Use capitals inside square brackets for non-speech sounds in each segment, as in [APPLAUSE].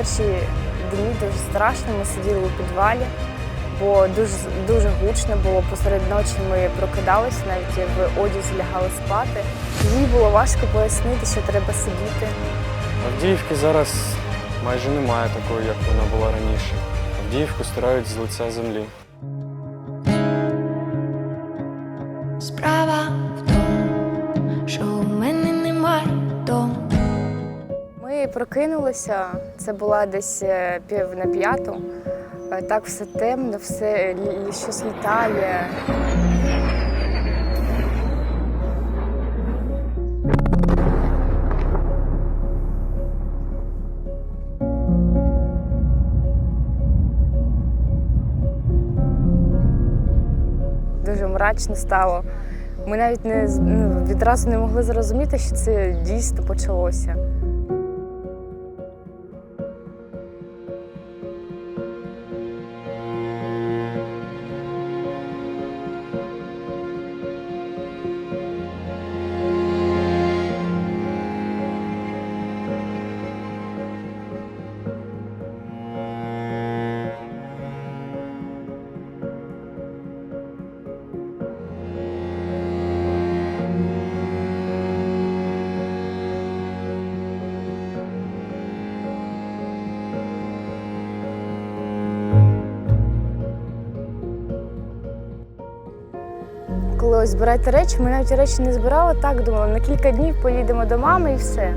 перші дні дуже страшно. Ми сиділи у підвалі, бо дуже, дуже гучно було. Посеред ночі ми прокидалися, навіть в одязі лягали спати. Їй було важко пояснити, що треба сидіти. Авдіївки зараз майже немає такої, як вона була раніше. Авдіївку стирають з лиця землі. Справа Ми прокинулися, це була десь е, пів на п'яту. Е, Так все темно, все щось літає. Дуже мрачно стало. Ми навіть не ну, відразу не могли зрозуміти, що це дійсно почалося. Коли ось збирайте речі, ми навіть речі не збирали, так думали, на кілька днів поїдемо до мами і все.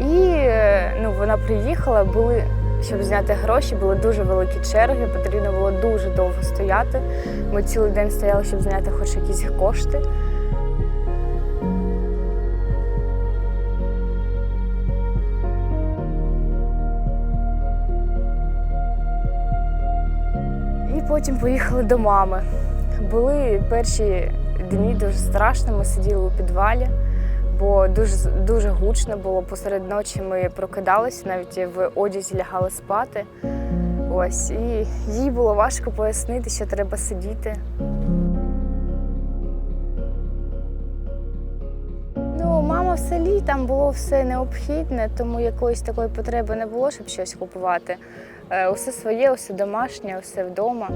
І е, ну, вона приїхала, були, щоб зняти гроші, були дуже великі черги, потрібно було дуже довго стояти. Ми цілий день стояли, щоб зняти хоч якісь кошти. І потім поїхали до мами. Були перші дні дуже страшно. Ми сиділи у підвалі, бо дуже дуже гучно було. Посеред ночі ми прокидалися, навіть в одязі лягали спати. Ось, і їй було важко пояснити, що треба сидіти. Ну, мама в селі, там було все необхідне, тому якоїсь такої потреби не було, щоб щось купувати. Е, Усе своє, усе домашнє, усе вдома.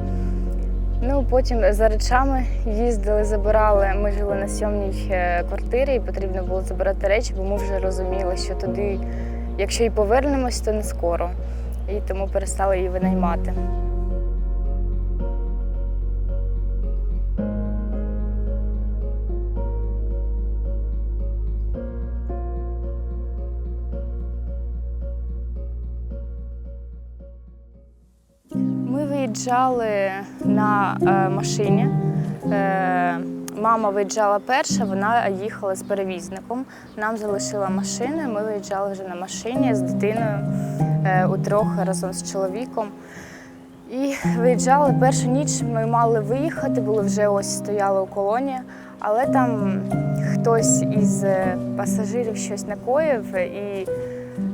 Ну, потім за речами їздили, забирали. Ми жили на сьомній е, квартирі, і потрібно було забирати речі, бо ми вже розуміли, що туди, якщо і повернемось, то не скоро. І тому перестали її винаймати. Виїжджали на е, машині. Е, мама виїжджала перша, вона їхала з перевізником. Нам залишила машину. Ми виїжджали вже на машині з дитиною е, утрьох разом з чоловіком. І виїжджали першу ніч. Ми мали виїхати, були вже ось стояли у колоні, але там хтось із пасажирів щось накоїв, і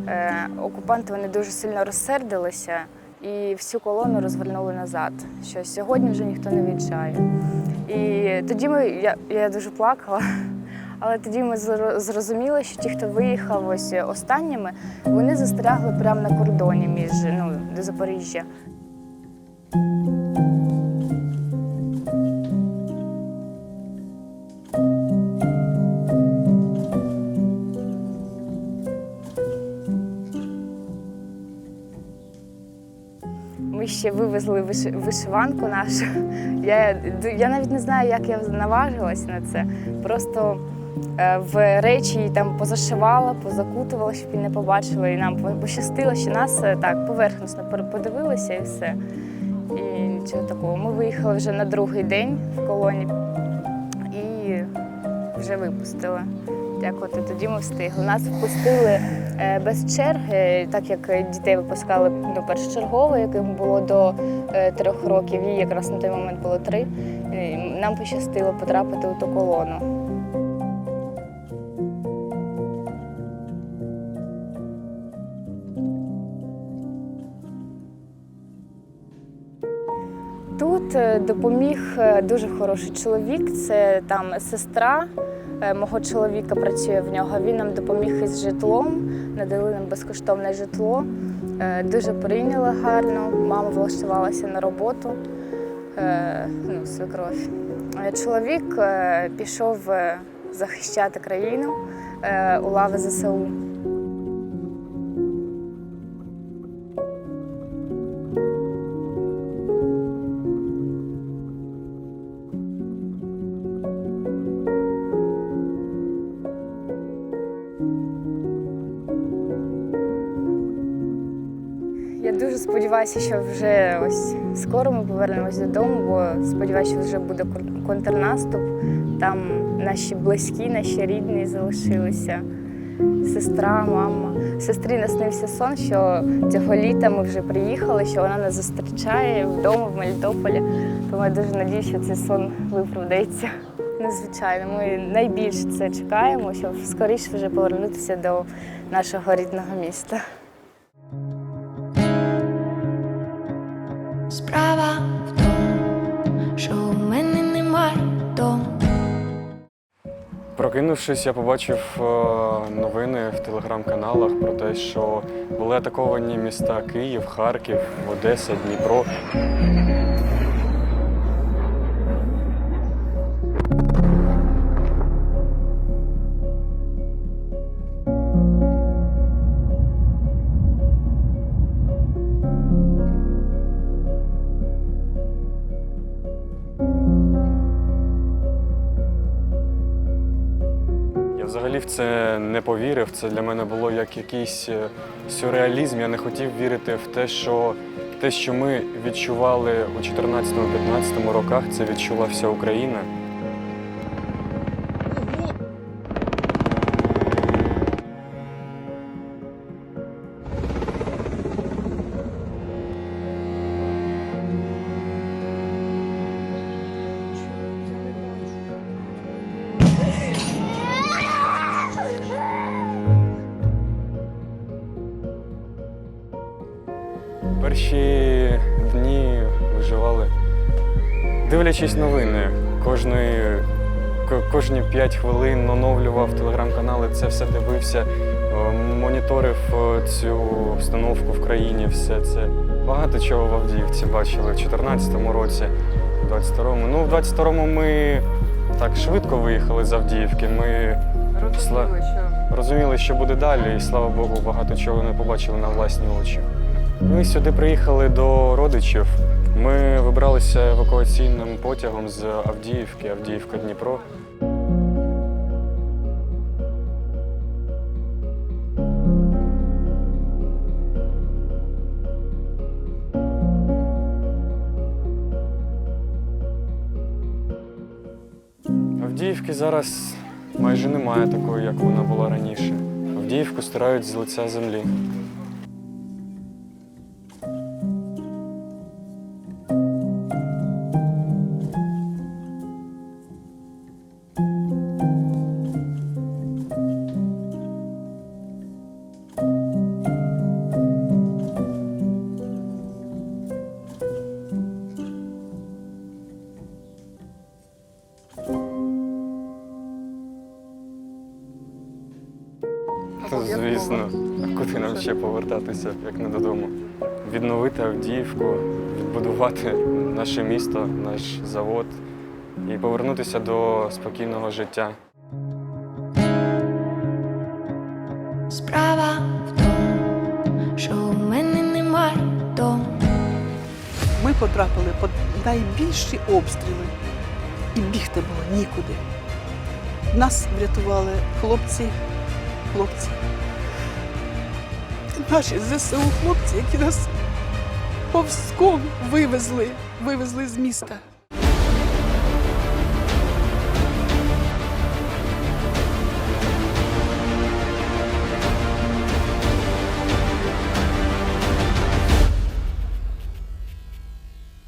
е, окупанти вони дуже сильно розсердилися і всю колону розвернули назад. Що сьогодні вже ніхто не в'їжджає. І тоді ми я, я дуже плакала. Але тоді ми зрозуміли, що ті, хто виїхав ось останніми, вони застрягли прямо на кордоні між ну, до Запоріжжя. Ще вивезли вишиванку нашу. [LAUGHS] Я, я навіть не знаю, як я наважилась на це. Просто е, в речі її там позашивала, позакутувала, щоб її не побачили. І нам пощастило, що нас е, так поверхносно пер- подивилися і все. І нічого такого. Ми виїхали вже на другий день в колоні і вже випустили. Дякувати, тоді ми встигли. Нас впустили без черги, так як дітей випускали ну, першочергово, яким було до е, трьох років, їй якраз на той момент було три. Нам пощастило потрапити у ту колону. Тут е, допоміг е, дуже хороший чоловік. Це там сестра е, мого чоловіка працює в нього. Він нам допоміг із житлом, надали нам безкоштовне житло. Е, Дуже прийняли гарно. Мама влаштувалася на роботу. е, Ну, свекровь. Е, Чоловік е, пішов е, захищати країну е, у лави ЗСУ. Сподіваюся, що вже ось скоро ми повернемось додому, бо сподіваюся, що вже буде контрнаступ. Там наші близькі, наші рідні залишилися. Сестра, мама. Сестрі наснився сон, що цього літа ми вже приїхали, що вона нас зустрічає вдома в Мелітополі. Тому я дуже надію, що цей сон виправдається. Незвичайно, ми найбільше це чекаємо, щоб скоріше вже повернутися до нашого рідного міста. Справа в тому, що у мене немає дому. Прокинувшись, я побачив е, новини в телеграм-каналах про те, що були атаковані міста Київ, Харків, Одеса, Дніпро. Взагалі в це не повірив. Це для мене було як якийсь е, сюрреалізм. Я не хотів вірити в те, що те, що ми відчували у 14-15 роках, це відчула вся Україна. Дивлячись новини. Кожної, кожні 5 хвилин оновлював телеграм-канали, це все дивився, е, моніторив е, цю обстановку в країні, все це. Багато чого в Авдіївці бачили в 2014 році, в 22-му. Ну, в 22-му ми так швидко виїхали з Авдіївки. Ми Розуміли, що розуміли, що буде далі, і слава Богу, багато чого не побачили на власні очі. Ми сюди приїхали до родичів. Ми вибралися евакуаційним потягом з Авдіївки, Авдіївка Дніпро. Авдіївки зараз майже немає такої, як вона була раніше. Авдіївку стирають з лиця землі. Та, звісно, а куди нам ще повертатися, як не додому? Відновити Авдіївку, відбудувати наше місто, наш завод і повернутися до спокійного життя. Справа в тому, що у мене немає дому. ми потрапили під найбільші обстріли, і бігти було нікуди. Нас врятували хлопці, хлопці. Наші ЗСУ хлопці, які нас повзком вивезли, вивезли з міста.